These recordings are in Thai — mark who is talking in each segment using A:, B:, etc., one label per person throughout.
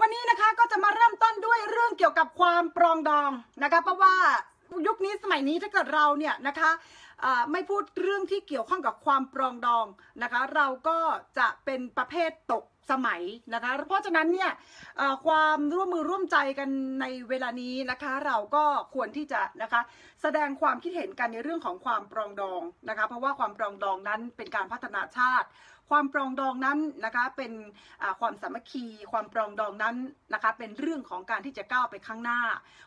A: วันนี้นะคะก็จะมาเริ่มต้นด้วยเรื่องเกี่ยวกับความปรองดองนะคะ เพราะว่ายุคนี้สมัยนี้ถ้าเกิดเราเนี่ยนะคะไม่พูดเรื่องที่เกี่ยวข้องกับความปรองดองนะคะ เราก็จะเป็นประเภทตกสมัยนะคะ เพราะฉะนั้นเนี่ยความร่วมมือร่วมใจกันในเวลานี้นะคะ เราก็ควรที่จะนะคะ แสดงความคิดเห็นกันในเรื่องของความปรองดองนะคะ เพราะว่าความปรองดองนั้นเป็นการพัฒนาชาติ ความปรองดองนั้นนะคะเป็นความสามัคคี ความปรองดองนั้นนะคะเป็นเรื่องของการที่จะก้าวไปข้างหน้า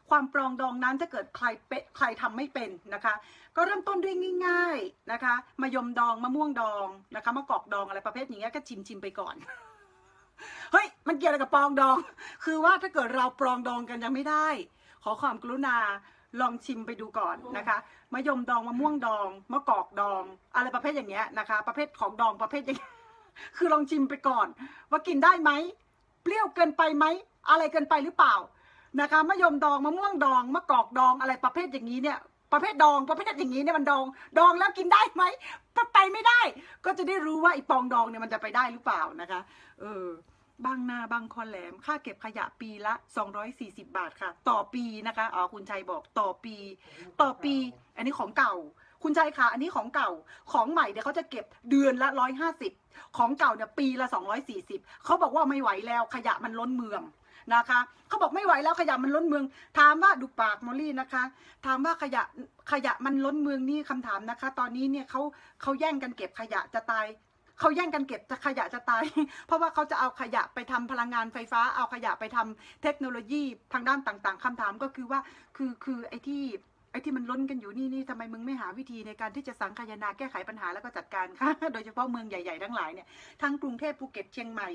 A: ความปรองดองนั้นถ้าเกิดใครเปะใครทำไม่เป็นนะคะ ก็เริ่มต้นด้วยง่าย ๆนะคะมายมดองมะม่วงดองนะคะมะกอกดองอะไรประเภทอย่างเงี้ยก็ชิมชิมๆไปก่อนเฮ้ยมันเกี่ยวอะไรกับปรองดอง คือว่าถ้าเกิดเราปรองดองกันยังไม่ได้ ขอความกรุณา ลองชิมไปดูก่อนนะคะมะยมดองมะม่วงดองมะกอกดอง อะไรประเภทอย่างเงี้ยนะคะ ประเภทของดองประเภทอย่างเงี้ยคือลองชิมไปก่อน ว่ากินได้ไหมเปรี้ยวเกินไปไหมอะไรเกินไปหรือเปล่านะคะมะยมดองมะม่วงดองมะกอกดองอะไรประเภทอย่างนี้เนี่ยประเภทดองประเภทอย่างนี้เนี่ยมันดอง ดองแล้วกินได้ไหมไปไม่ได้ ก็จะได้รู้ว่าไอ้ปองดองเนี่ยมันจะไปได้หรือเปล่านะคะ เออ บางนาบางคอนแหลม ค่าเก็บขยะปีละ 240 บาทค่ะ ต่อปีนะคะอ๋อคุณชัยบอกต่อปี ต่อปี อันนี้ของเก่า คุณชัยคะอันนี้ของเก่าของใหม่เดี๋ยวเขาจะเก็บเดือนละ 150 ของเก่าเนี่ยปีละ 240เขาบอกว่าไม่ไหวแล้วขยะมันล้นเมืองนะคะเขาบอกไม่ไหวแล้วขยะมันล้นเมือง ถามว่าดูปากมอลลี่นะคะ ถามว่าขยะขยะมันล้นเมืองนี่คำถามนะคะ ตอนนี้เนี่ยเขาเขาแย่งกันเก็บขยะจะตาย เขาแย่งกันเก็บจะขยะจะตาย เพราะว่าเขาจะเอาขยะไปทำพลังงานไฟฟ้า เอาขยะไปทำเทคโนโลยีทางด้านต่างๆคำถามก็คือว่าคือคือไอ้ที่ไอ้ที่มันล้นกันอยู่นี่นี่ทำไมมึงไม่หาวิธีในการที่จะสังคายนาแก้ไขปัญหาแล้วก็จัดการคะโดยเฉพาะเมืองใหญ่ๆทั้งหลายเนี่ยทั้งกรุงเทพภูเก็ตเชียงใหม่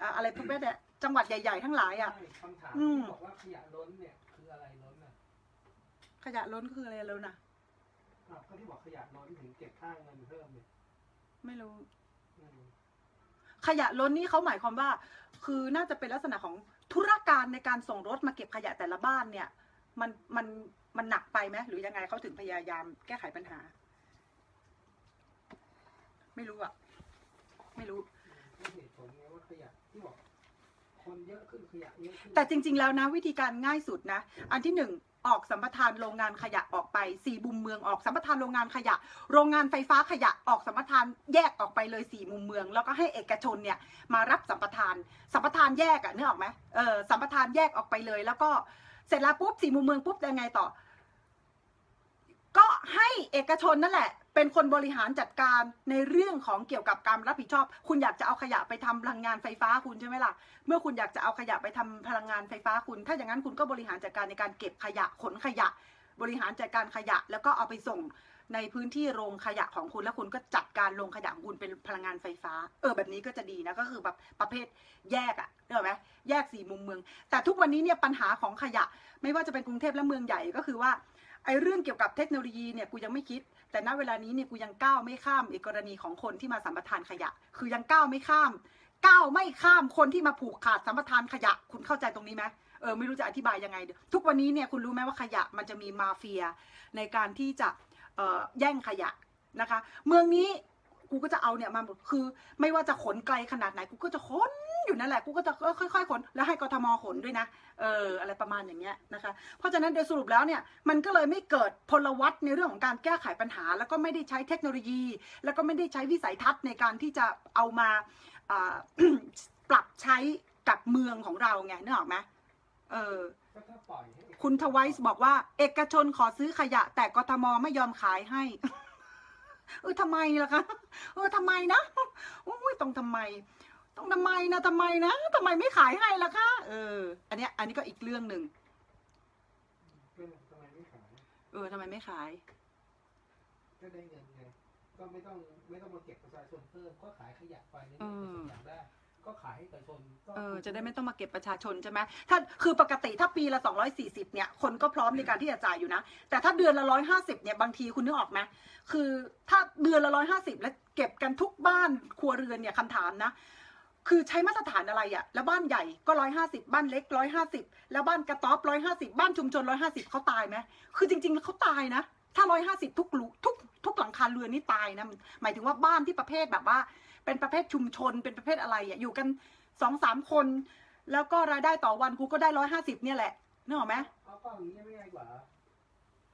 A: อ่าอะไรพวกนี้เนี่ยจังหวัดใหญ่ๆทั้งหลายอะ
B: ใช่คำถาม
A: อืม
B: ที่บอกว่าขยะล้นเนี่ยคืออะไรล้นอะ
A: ขยะล้นคืออะไรแล้วนะ
B: อ้าวก็ที่บอกขยะล้นถึงเก็บค่าเงินเพิ่มเนี่ย
A: ไม่รู้
B: อืม
A: ขยะล้นนี่เขาหมายความว่า คือน่าจะเป็นลักษณะของธุรการในการส่งรถมาเก็บขยะแต่ละบ้านเนี่ย มันมันมันหนักไปไหมหรือยังไงเขาถึงพยายามแก้ไขปัญหา ไม่รู้อะไม่รู้
B: นี่เหตุผลไงว่าขยะที่บอกคนเยอะขึ้นขยะเยอะขึ้น
A: แต่จริง ๆ แล้วนะ วิธีการง่ายสุดนะ อันที่หนึ่ง ออกสัมปทานโรงงานขยะออกไปสี่มุมเมืองออกสัมปทานโรงงานขยะ โรงงานไฟฟ้าขยะออกสัมปทานแยกออกไปเลยสี่มุมเมือง แล้วก็ให้เอกชนเนี่ยมารับสัมปทาน สัมปทานแยกอะนึกออกไหมเออสัมปทานแยกออกไปเลย แล้วก็เสร็จแล้วปุ๊บสี่มุมเมืองปุ๊บยังไงต่อ ก็ให้เอกชนนั่นแหละ เป็นคนบริหารจัดการในเรื่องของเกี่ยวกับการรับผิดชอบ คุณอยากจะเอาขยะไปทำพลังงานไฟฟ้าคุณใช่ไหมล่ะ เมื่อคุณอยากจะเอาขยะไปทำพลังงานไฟฟ้าคุณ ถ้าอย่างนั้นคุณก็บริหารจัดการในการเก็บขยะขนขยะ บริหารจัดการขยะ แล้วก็เอาไปส่งในพื้นที่โรงขยะของคุณแล้วคุณก็จัดการโรงขยะของคุณเป็นพลังงานไฟฟ้า เออแบบนี้ก็จะดีนะก็คือแบบประเภทแยกอะเห็นไหมแยกสี่มุมเมือง แต่ทุกวันนี้เนี่ยปัญหาของขยะ ไม่ว่าจะเป็นกรุงเทพและเมืองใหญ่ก็คือว่า ไอ้เรื่องเกี่ยวกับเทคโนโลยีเนี่ยกูยังไม่คิด แต่ณเวลานี้เนี่ยกูยังก้าวไม่ข้ามอีกกรณีของคนที่มาสัมปทานขยะ คือยังก้าวไม่ข้าม ก้าวไม่ข้ามคนที่มาผูกขาดสัมปทานขยะ คุณเข้าใจตรงนี้ไหมเออไม่รู้จะอธิบายยังไง ทุกวันนี้เนี่ยคุณรู้ไหมว่าขยะมันจะมีมาเฟีย ในการที่จะเแย่งขยะนะคะ เมืองนี้กูก็จะเอาเนี่ยมาคือไม่ว่าจะขนไกลขนาดไหนกูก็จะขน อยู่นั่นแหละกูก็จะค่อยๆขนแล้วให้กทมขนด้วยนะเอออะไรประมาณอย่างเงี้ยนะคะ เพราะฉะนั้นโดยสรุปแล้วเนี่ยมันก็เลยไม่เกิดพลวัตในเรื่องของการแก้ไขปัญหา แล้วก็ไม่ได้ใช้เทคโนโลยี แล้วก็ไม่ได้ใช้วิสัยทัศน์ในการที่จะเอามาปรับใช้กับเมืองของเราไงนึกออกไหมเออคุณทวายส์บอกว่า เอกชนขอซื้อขยะ แต่กทมไม่ยอมขายให้เออทำไมล่ะคะเออทำไมนะโอ้ยต้องทำไม ต้องทำไมนะทำไมนะทำไมไม่ขายให้ล่ะคะเออ อันเนี้ยอันนี้ก็อีกเรื่องหนึ่ง
B: เรื่องทำไมไม่ขาย
A: เออทำไมไม่ขาย
B: ก็ได้เงินไงก็ไม่ต้องไม่ต้องมาเก็บประชาชนเพิ่มก็ขายขยะไปใน
A: เอ
B: เมื่อ
A: อ
B: เอกชนอยากได้ก็ขายให้เอกชนก็
A: เออจะได้ไม่ต้องมาเก็บประชาชนใช่ไหมถ้าคือปกติถ้าปีละ 240 เนี่ย คนก็พร้อมในการที่จะจ่ายอยู่นะ แต่ถ้าเดือนละ 150 เนี่ย บางทีคุณนึกออกไหมคือถ้าเดือนละ 150 แล้วเก็บกันทุกบ้านครัวเรือนเนี่ยคำถามนะ คือใช้มาตรฐานอะไรอะแล้วบ้านใหญ่ก็150บ้านเล็ก150แล้วบ้านกระต๊อบ150บ้านชุมชน150เขาตายไหมคือจริง ๆเขาตายนะ ถ้า150ทุกหลุทุกทุกหลังคาเรือนนี่ตายนะหมายถึงว่าบ้านที่ประเภทแบบว่า เป็นประเภทชุมชนเป็นประเภทอะไรอะอยู่กันสองสามคน แล้วก็รายได้ต่อวันกูก็ได้ร้อยห้าสิบเนี่ยแหละนึกออกไหม
B: เอาก็อย่างนี้ไม่ง่ายกว่า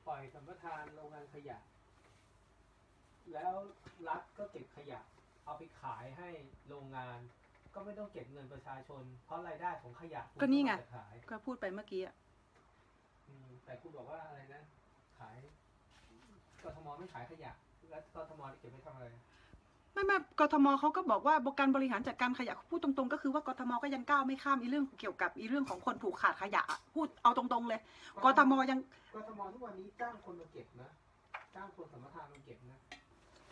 B: ปล่อยสัมปทานโรงงานขยะ แล้วรัฐก็เก็บขยะ เอาไปขายให้โรงงาน ก็ไม่ต้องเก็บเงินประชาชน เพราะรายได้ของขยะคุณ
A: ก็นี่ไง
B: มาจากขาย
A: ก็พูดไปเมื่อกี้อะ
B: อืมแต่คุณบอกว่าอะไรนะ ขายกทมไม่ขายขยะ แล้วกทมเก็บไว้ทำอะไร
A: ไม่ไม่กทมเขาก็บอกว่าการบริหารจัดการขยะพูดตรงๆ ก็คือว่ากทมก็ยังก้าวไม่ข้ามอีเรื่องเกี่ยวกับอีเรื่องของคนผูกขาดขยะอะพูดเอาตรงๆเลยกทมยัง
B: กทมทุกวันนี้จ้างคนมาเก็บนะ จ้างคนสัมปทานมาเก็บนะ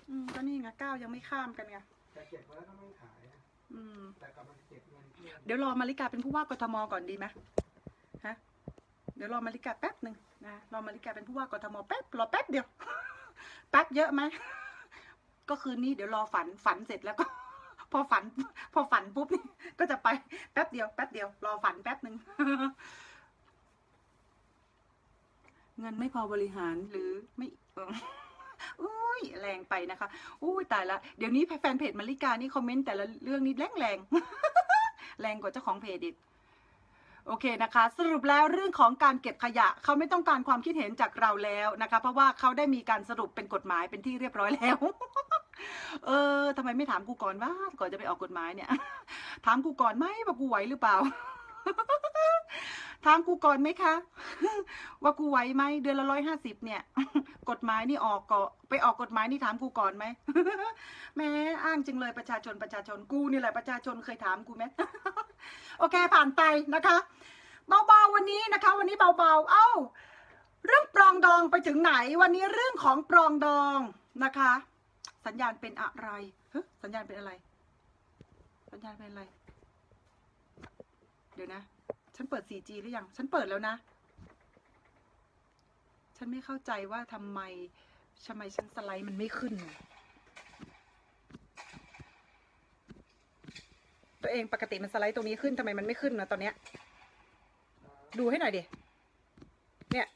A: อืมก็นี่ไงก้าวยังไม่ข้ามกันไง
B: แต่เก็บไว้แล้วก็ไม่ขายนะ
A: อืม
B: แต่กลับมาเก็บเงินเพื่อน
A: เดี๋ยวรอมาริกาเป็นผู้ว่ากทมก่อนดีไหมฮะ เดี๋ยวรอมาริกาแป๊บหนึ่งนะรอมาริกาเป็นผู้ว่ากทมแป๊บรอแป๊บเดียว แป๊บเยอะไหม ก็คืนนี้เดี๋ยวรอฝันฝันเสร็จแล้วก็ พอฝัน พอฝันปุ๊บนี่ก็จะไปแป๊บเดียวแป๊บเดียวรอฝันแป๊บหนึ่ง เงินไม่พอบริหารหรือไม่เออ อุ้ยแรงไปนะคะอุ้ยตายละเดี๋ยวนี้แฟนเพจมาริกานี่คอมเมนต์แต่ละเรื่องนี้แรงแรงแรงกว่าเจ้าของเพจอีกโอเคนะคะ สรุปแล้วเรื่องของการเก็บขยะเขาไม่ต้องการความคิดเห็นจากเราแล้วนะคะ เพราะว่าเขาได้มีการสรุปเป็นกฎหมายเป็นที่เรียบร้อยแล้ว เออทำไมไม่ถามกูก่อนว่าก่อนจะไปออกกฎหมายเนี่ย ถามกูก่อนไหมว่ากูไหวหรือเปล่า ถามกูก่อนไหมคะ ว่ากูไหวไหมเดือนละร้อยห้าสิบเนี่ย กฎหมายนี่ออกก็ไปออกกฎหมายนี่ถามกูก่อนไหมแม่อ้างจริงเลยประชาชนประชาชนกูนี่แหละประชาชนเคยถามกูไหมโอเคผ่านไปนะคะเบาๆวันนี้นะคะ วันนี้เบาๆ เอ้า เรื่องปรองดองไปถึงไหน วันนี้เรื่องของปรองดองนะคะ สัญญาณเป็นอะไรสัญญาณเป็นอะไร สัญญาณเป็นอะไร เดี๋ยวนะ ฉันเปิด 4G หรือยัง ฉันเปิดแล้วนะ ฉันไม่เข้าใจว่าทำไมทำไมฉันสไลด์มันไม่ขึ้น ตัวเองปกติมันสไลด์ตรงนี้ขึ้นทำไมมันไม่ขึ้นนะตอนเนี้ย ดูให้หน่อยดิ เนี่ย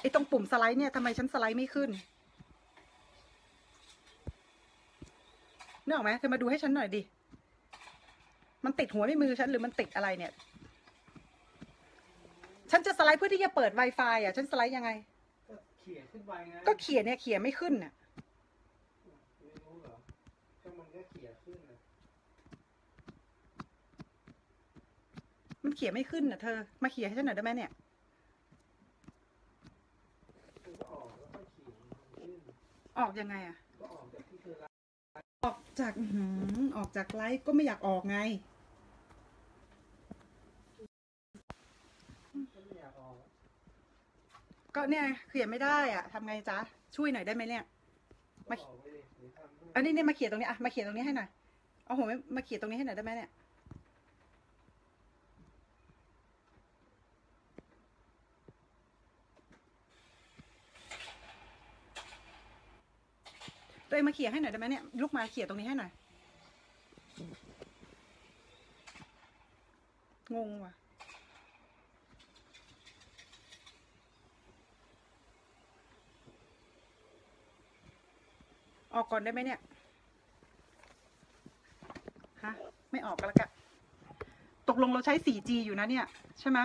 A: ไอ้ตรงปุ่มสไลด์เนี่ยทำไมฉันสไลด์ไม่ขึ้นนึกออกไหมเธอมาดูให้ฉันหน่อยดิ มันติดหัวไม่มือฉันหรือมันติดอะไรเนี่ย ฉันจะสไลด์เพื่อที่จะเปิด Wi-Fi อะ ฉันสไลด์ยังไง
B: ก็เขี่ยขึ้นไปไง
A: ก็เขียนเนี่ยเขียนไม่ขึ้นน่ะ
B: ไม่รู้เหรอก็มันก็เขี่ยขึ้นนะ
A: มันเขียนไม่ขึ้นน่ะเธอ มาเขียนให้ฉันหน่อยได้ไหมเนี่ย
B: คุณก็ออกแล้วก็เขี่ยมันขึ้น
A: ออกยังไงอะ
B: ออกจากอื้
A: อหือออกจากไลฟ์ก็ไม่อยากออกไง
B: ก็ไม่อยากออก
A: ก็เนี่ยเขียนไม่ได้อะทำไงจ๊ะช่วยหน่อยได้ไหมเนี่ย
B: ก็ออกไปเลยหรือทำให้
A: อันนี้เนี่ยมาเขียนตรงนี้อะมาเขียนตรงนี้ให้หน่อยเอาหัวมาเขียนตรงนี้ให้หน่อยได้ไหมเนี่ย ตัวเองมาเขี่ยให้หน่อยได้ไหมเนี่ยลุกมาเขี่ยตรงนี้ให้หน่อย งงว่ะ ออกก่อนได้ไหมเนี่ย ฮะ ไม่ออกก็แล้วกันตกลงเราใช้ 4G อยู่นะเนี่ย ใช่ไหม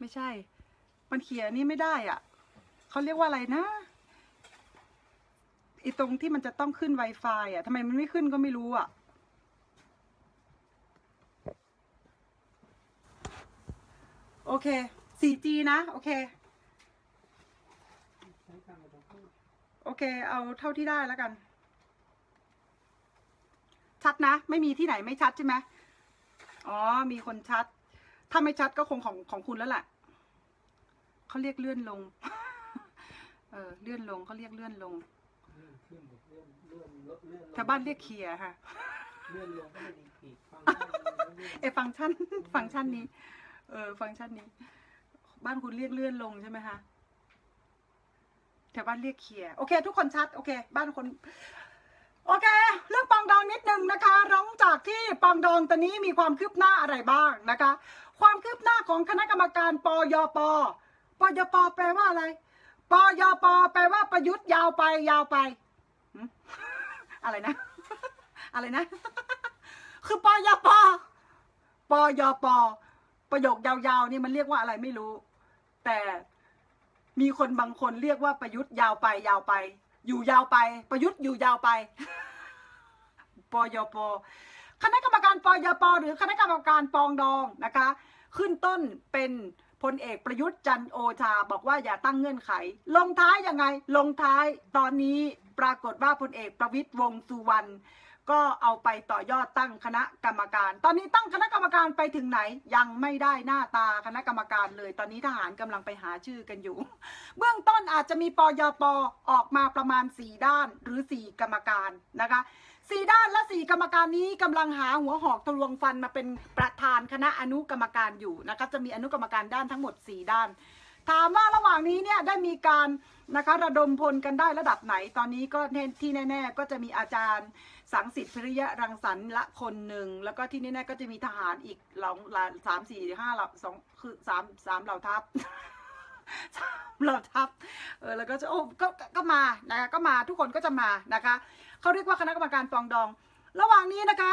A: ไม่ใช่ มันเขียนนี่ไม่ได้อะเขาเรียกว่าอะไรนะไอตรงที่มันจะต้องขึ้น Wi-Fi อะทำไมมันไม่ขึ้นก็ไม่รู้อะโอเค 4G นะ โอเค โอเค เอาเท่าที่ได้แล้วกัน ชัดนะ ไม่มีที่ไหนไม่ชัดใช่ไหมอ๋อ มีคนชัด ถ้าไม่ชัดก็คงของของคุณแล้วแหละเขาเรียกเลื่อนลง เออเลื่อนลงเขาเรียกเลื่อนลง
B: เลื่อนขึ้นเลื่อนเลื่อนลดเลื่อนลง
A: ชาวบ้านเรียกเคลียร์ค่ะ
B: เลื่อนลงก็ไม่ดีอีกฟังได้
A: เอยฟังก์ชัน ฟังก์ชันนี้ เออ ฟังก์ชันนี้ บ้านคุณเรียกเลื่อนลงใช่ไหมคะแถวบ้านเรียกเคลียร์โอเค ทุกคนชัด โอเค บ้านคน โอเค เรื่องปองดองนิดนึงนะคะหลังจากที่ปองดองตอนนี้มีความคืบหน้าอะไรบ้างนะคะ ความคืบหน้าของคณะกรรมการปยปปยปแปลว่าอะไรปยปแปลว่าประยุทธ์ยาวไปยาวไป อะไรนะ อะไรนะ คือปยปปยปประโยคยาวๆนี่มันเรียกว่าอะไรไม่รู้ แต่มีคนบางคนเรียกว่าประยุทธ์ยาวไปยาวไป อยู่ยาวไป ประยุทธ์อยู่ยาวไปปยป คณะกรรมการปยปหรือคณะกรรมการปองดองนะคะ ขึ้นต้นเป็นพลเอกประยุทธ์จันโอชา บอกว่าอย่าตั้งเงื่อนไข ลงท้ายยังไง ลงท้ายตอนนี้ปรากฏว่าพลเอกประวิตยวงสุวรรณก็เอาไปต่อยอดตั้งคณะกรรมการ ตอนนี้ตั้งคณะกรรมการไปถึงไหน ยังไม่ได้หน้าตาคณะกรรมการเลย ตอนนี้ทหารกำลังไปหาชื่อกันอยู่ เบื้องต้นอาจจะมีปยปออกมาประมาณ 4 ด้านหรือ 4 กรรมการนะคะ สี่ด้านและสี่กรรมการนี้กำลังหาหัวหอกทะลวงฟันมาเป็นประธานคณะอนุกรรมการอยู่นะคะจะมีอนุกรรมการด้านทั้งหมด 4 ด้าน ถามว่าระหว่างนี้เนี่ยได้มีการนะคะระดมพลกันได้ระดับไหนตอนนี้ก็ที่แน่ ๆ ก็จะมีอาจารย์สังสิทธิ์พิริยะรังสรรค์ละคนหนึ่งแล้วก็ที่แน่ๆก็จะมีทหารอีกหลองสามสี่ห้าเหล่าสองคือสามสามเหล่าทัพสามเหล่าทัพเออแล้วก็จะโอ้ก็ก็มานะคะก็มาทุกคนก็จะมานะคะ เขาเรียกว่าคณะกรรมการปองดอง ระหว่างนี้นะคะ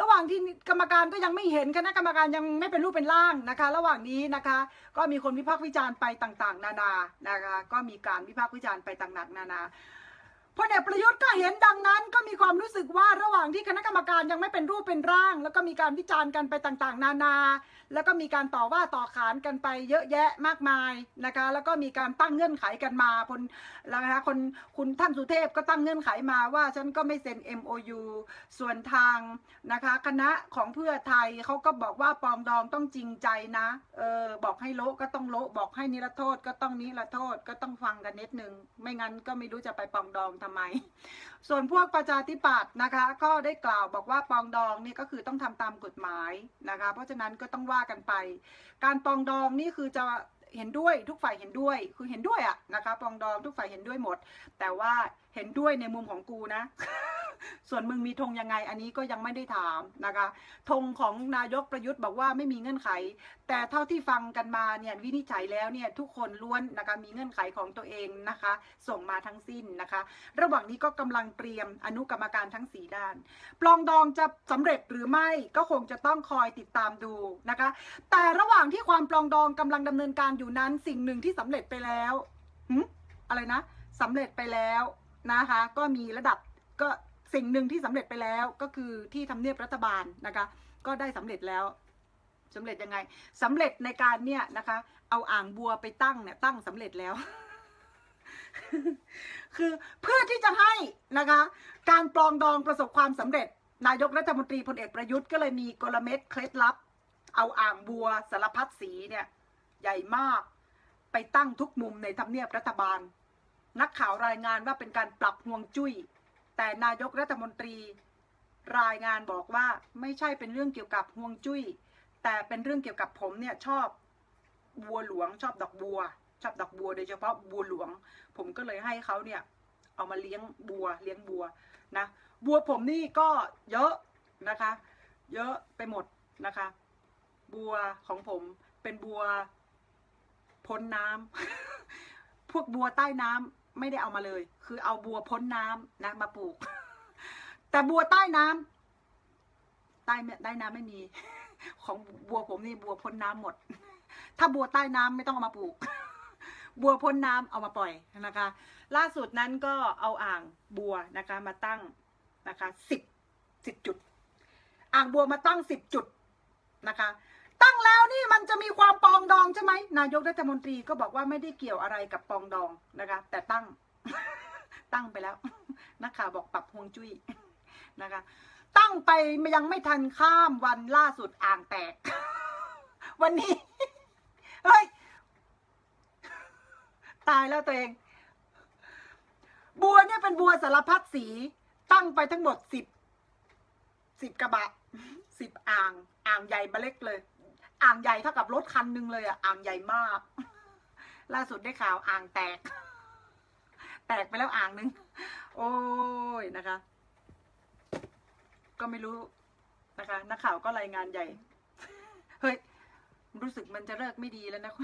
A: ระหว่างที่กรรมการก็ยังไม่เห็นคณะกรรมการยังไม่เป็นรูปเป็นร่างนะคะ ระหว่างนี้นะคะ ก็มีคนวิพากษ์วิจารณ์ไปต่างๆ นานานะคะ ก็มีการวิพากษ์วิจารณ์ไปต่างๆนานา พลเอกประยุทธ์ก็เห็นดังนั้น ก็มีความรู้สึกว่าระหว่างที่คณะกรรมการยังไม่เป็นรูปเป็นร่าง แล้วก็มีการวิจารณ์กันไปต่างๆ นานา แล้วก็มีการต่อว่าต่อขานกันไปเยอะแยะมากมายนะคะ แล้วก็มีการตั้งเงื่อนไขกันมาคนแล้วนะคะคนคุณท่านสุเทพก็ตั้งเงื่อนไขมาว่าฉันก็ไม่เซ็น MOU ส่วนทางนะคะคณะของเพื่อไทยเขาก็บอกว่าปองดองต้องจริงใจนะเออบอกให้โละก็ต้องโละบอกให้นิรโทษก็ต้องนิรโทษก็ต้องฟังกันนิดนึงไม่งั้นก็ไม่รู้จะไปปองดองทำไม ส่วนพวกประชาธิปัตย์นะคะ ก็ได้กล่าวบอกว่าปองดองนี่ก็คือต้องทำตามกฎหมายนะคะ เพราะฉะนั้นก็ต้องว่ากันไป การปองดองนี่คือจะเห็นด้วยทุกฝ่ายเห็นด้วยคือเห็นด้วยอะนะคะปองดองทุกฝ่ายเห็นด้วยหมด แต่ว่าเห็นด้วยในมุมของกูนะ ส่วนมึงมีธงยังไงอันนี้ก็ยังไม่ได้ถามนะคะธงของนายกประยุทธ์บอกว่าไม่มีเงื่อนไข แต่เท่าที่ฟังกันมาเนี่ยวินิจฉัยแล้วเนี่ยทุกคนล้วนนะคะมีเงื่อนไขของตัวเองนะคะ ส่งมาทั้งสิ้นนะคะ ระหว่างนี้ก็กำลังเตรียมอนุกรรมการทั้ง 4 ด้าน ปลองดองจะสำเร็จหรือไม่ก็คงจะต้องคอยติดตามดูนะคะ แต่ระหว่างที่ความปลองดองกำลังดำเนินการอยู่นั้นสิ่งหนึ่งที่สำเร็จไปแล้วหึอะไรนะสำเร็จไปแล้วนะคะ ก็มีระดับก็ สิ่งหนึ่งที่สำเร็จไปแล้วก็คือที่ทำเนียบรัฐบาลนะคะ ก็ได้สำเร็จแล้วสำเร็จยังไงสำเร็จในการเนี่ยนะคะ เอาอ่างบัวไปตั้งเนี่ยตั้งสำเร็จแล้ว คือเพื่อที่จะให้นะคะ การปลองดองประสบความสำเร็จ นายกรัฐมนตรีพลเอกประยุทธ์ก็เลยมีกลเม็ดเคล็ดลับ เอาอ่างบัวสารพัดสีเนี่ย ใหญ่มากไปตั้งทุกมุมในทำเนียบรัฐบาล นักข่าวรายงานว่าเป็นการปรับห่วงจุ้ย แต่นายกรัฐมนตรีรายงานบอกว่าไม่ใช่เป็นเรื่องเกี่ยวกับห่วงจุ้ย แต่เป็นเรื่องเกี่ยวกับผมเนี่ยชอบบัวหลวงชอบดอกบัว ชอบดอกบัวโดยเฉพาะบัวหลวง ผมก็เลยให้เขาเนี่ยเอามาเลี้ยงบัวเลี้ยงบัวนะบัวผมนี่ก็เยอะนะคะ เยอะไปหมดนะคะ บัวของผมเป็นบัวพ้นน้ำพวกบัวใต้น้ำ ไม่ได้เอามาเลย คือเอาบัวพ้นน้ำนะมาปลูก แต่บัวใต้น้ำใต้ใต้น้ำไม่มี ของบัวผมนี่บัวพ้นน้ำหมด ถ้าบัวใต้น้ำไม่ต้องเอามาปลูก บัวพ้นน้ำเอามาปล่อยนะคะ ล่าสุดนั้นก็เอาอ่างบัวนะคะ มาตั้งนะคะสิบสิบจุด อ่างบัวมาตั้งสิบจุดนะคะ ตั้งแล้วนี่มันจะมีความปองดองใช่ไหมนายกรัฐมนตรีก็บอกว่าไม่ได้เกี่ยวอะไรกับปองดองนะคะ แต่ตั้งตั้งไปแล้วนักข่าวบอกปรับฮวงจุ้ยนะคะ ตั้งไปยังไม่ทันข้ามวันล่าสุดอ่างแตก วันนี้เฮ้ยตายแล้วตัวเอง บัวเนี่ยเป็นบัวสารพัดสี ตั้งไปทั้งหมดสิบสิบกระบะสิบอ่าง อ่างใหญ่เบาเล็กเลย อ่างใหญ่เท่ากับรถคันหนึ่งเลยอะอ่างใหญ่มาก ล่าสุดได้ข่าวอ่างแตก แตกไปแล้วอ่างหนึ่งโอ้ยนะคะ ก็ไม่รู้นะคะ นักข่าวก็รายงานใหญ่ เฮ้ย รู้สึกมันจะเลิกไม่ดีแล้วนะ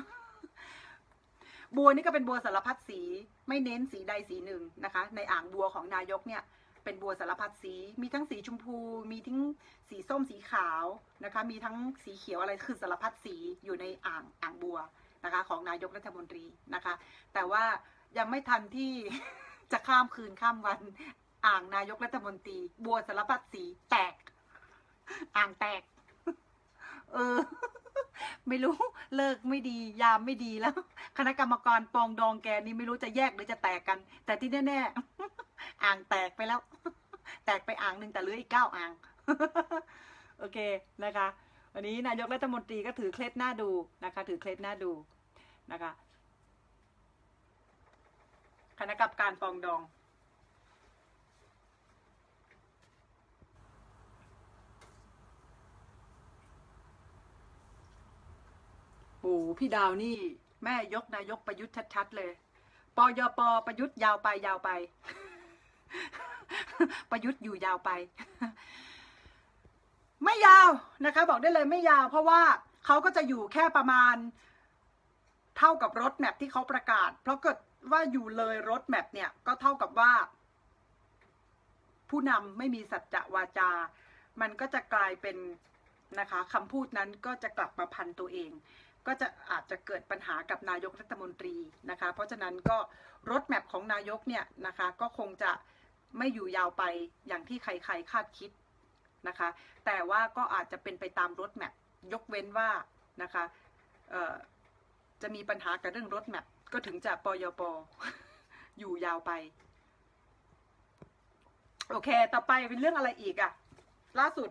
A: บัวนี่ก็เป็นบัวสารพัดสี ไม่เน้นสีใดสีหนึ่งนะคะ ในอ่างบัวของนายกเนี่ย เป็นบัวสารพัดสี มีทั้งสีชมพู มีทั้งสีส้มสีขาวนะคะ มีทั้งสีเขียวอะไรคือสารพัดสีอยู่ในอ่างอ่างบัวนะคะ ของนายกรัฐมนตรีนะคะ แต่ว่ายังไม่ทันที่จะข้ามคืนข้ามวัน อ่างนายกรัฐมนตรี บัวสารพัดสีแตก อ่างแตก เออไม่รู้เลิกไม่ดียามไม่ดีแล้ว คณะกรรมการปองดองแกนี่ไม่รู้จะแยกหรือจะแตกกัน แต่ที่แน่ๆ อ่างแตกไปแล้ว แตกไปอ่างหนึ่งแต่เหลืออีกเก้าอ่าง โอเคนะคะ วันนี้นายกรัฐมนตรีก็ถือเคล็ดหน้าดูนะคะ ถือเคล็ดหน้าดูนะคะ คณะกรรมการปองดองโอ้พี่ดาวนี่แม่ยกนายกประยุทธ์ชัด ๆ เลย ปยปประยุทธ์ยาวไปยาวไป ประยุทธ์อยู่ยาวไป ไม่ยาวนะคะ บอกได้เลยไม่ยาว เพราะว่าเขาก็จะอยู่แค่ประมาณ เท่ากับรถแมพที่เขาประกาศ เพราะเกิดว่าอยู่เลยรถแมพเนี่ย ก็เท่ากับว่า ผู้นำไม่มีสัจจะวาจา มันก็จะกลายเป็นนะคะคำพูดนั้นก็จะกลับมาพันตัวเอง ก็จะอาจจะเกิดปัญหากับนายกรัฐมนตรีนะคะ เพราะฉะนั้นก็รถแมพของนายกเนี่ยนะคะ ก็คงจะ ไม่อยู่ยาวไปอย่างที่ใครๆคาดคิดนะคะ แต่ว่าก็อาจจะเป็นไปตามรถแมพยกเว้นว่านะคะจะมีปัญหากับเรื่องรถแมพก็ถึงจะปยปอยู่ยาวไป โอเค ต่อไปเป็นเรื่องอะไรอีกอะล่าสุด